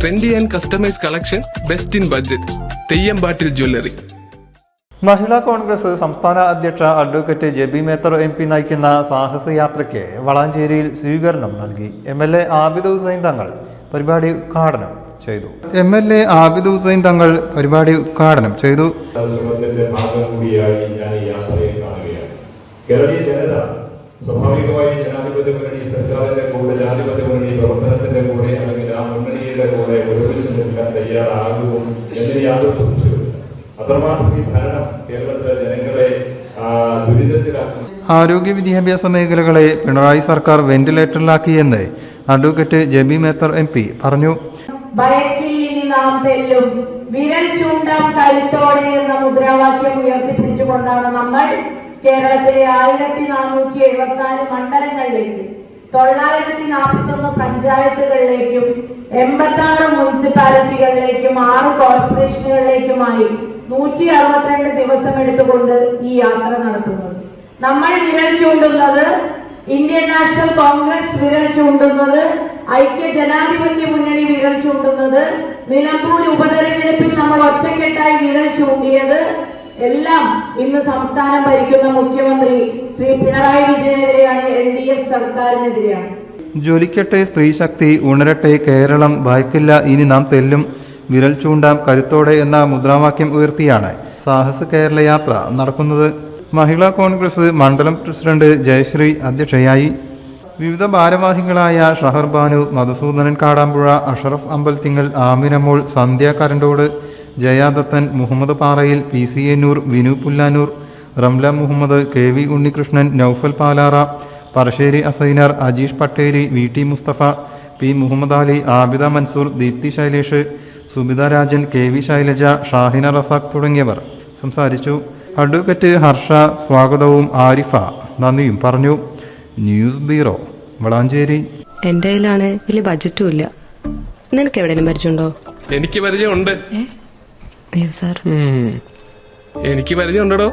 Trendy and customise collection best in budget Theyyampattil jewellery Mahila Congress സംസ്ഥാന അധ്യക്ഷ advocate Jebi Mather M P നയിക്കുന്ന സാഹസയാത്രയ്ക്ക് വളാഞ്ചേരിയിൽ സ്വീകരണം നൽകി. M L A Abid Hussain Thangal പരിപാടി ഉദ്ഘാടനം ചെയ്തു. M L A Abid Hussain Thangal പരിപാടി ഉദ്ഘാടനം ചെയ്തു. കേരളീയ ജനത സ്വാഭാവികമായും ജനാധിപത്യ മുന്നണി സർക്കാരിന്റെ തയ്യാറാകും എന്നതിന് യാതൊരു സംശയവും അത്രമാത്രം ഈ ഭരണം കേരളത്തിലെ ജനങ്ങളെ ദുരിതത്തിലാക്കും ആരോഗ്യ വിദ്യാഭ്യാസ മേഖലകളെ പിണറായി സർക്കാർ വെന്റിലേറ്ററിലാക്കിയെന്ന് advocate Jebi Mather M P പറഞ്ഞു. നാം തെല്ലും. വിരൽ ചൂണ്ടാം കരുത്തോടെ എന്ന മുദ്രാവാക്യം ഉയർത്തിപ്പിടിച്ചുകൊണ്ടാണ് നമ്മൾ കേരളത്തിലെ ആയിരത്തി നാനൂറ്റി എഴുപത്തി നാല് മണ്ഡലങ്ങളിലേക്കും തൊള്ളായിരത്തി നാൽപ്പത്തി ഒന്ന് പഞ്ചായത്തുകളിലേക്കും എൺപത്തി ആറ് മുനിസിപ്പാലിറ്റികളിലേക്കും ആറ് കോർപ്പറേഷനുകളിലേക്കുമായി നൂറ്റി അറുപത്തിരണ്ട് ദിവസം എടുത്തുകൊണ്ട് ഈ യാത്ര നടത്തുന്നത് നമ്മൾ വിരൽ ചൂണ്ടുന്നത് ഇന്ത്യൻ നാഷണൽ കോൺഗ്രസ് വിരൽ ചൂണ്ടുന്നത് ഐക്യ ജനാധിപത്യ മുന്നണി വിരൽ ചൂണ്ടുന്നത് നിലമ്പൂർ ഉപതെരഞ്ഞെടുപ്പിൽ നമ്മൾ ഒറ്റക്കെട്ടായി വിരൽ ചൂണ്ടിയത് എല്ലാം ഇന്ന് സംസ്ഥാനം ഭരിക്കുന്ന മുഖ്യമന്ത്രി ശ്രീ പിണറായി വിജയനെതിരെയാണ് എൽ ഡി എഫ് സർക്കാരിനെതിരെയാണ്. ജ്വലിക്കട്ടെ സ്ത്രീശക്തി ഉണരട്ടെ കേരളം ഭയക്കില്ല ഇനി നാം തെല്ലും. വിരൽ ചൂണ്ടാം കരുത്തോടെ എന്ന മുദ്രാവാക്യം ഉയർത്തിയാണ് സാഹസ കേരള യാത്ര നടക്കുന്നത്. മഹിളാ കോൺഗ്രസ് മണ്ഡലം പ്രസിഡന്റ് ജയശ്രീ അധ്യക്ഷയായി. വിവിധ ഭാരവാഹികളായ ഷഹർ ബാനു മധുസൂദനൻ കാടാമ്പുഴ അഷറഫ് അമ്പൽത്തിങ്ങൽ ആമിനമോൾ സന്ധ്യ കരണ്ടോട് Jayadathan Muhammad Parayil P C Ennur Vinu Pullanur Ramla Muhammad K V Unnikrishnan Noufal Palara Parassery Assainar Ajeesh Patteri V T Musthafa P Muhammad Ali Abida Mansoor Deepthi Sailesh Subitha Rajan K V Shailaja Shahina Razak തുടങ്ങിയവർ. സംസാരിച്ചു. Advocate Harsha സ്വാഗതവും ആരിഫ. നന്ദിയും പറഞ്ഞു. News bureau Valanchery. എന്റെ കയ്യിലാണ് വലിയ ബജറ്റും ഇല്ല. നിനക്ക് എവിടെയും പരിചയമുണ്ടോ? എനിക്ക് പരിചയമുണ്ട്. അയ്യോ സാർ. എനിക്ക് പരിചയമുണ്ടോ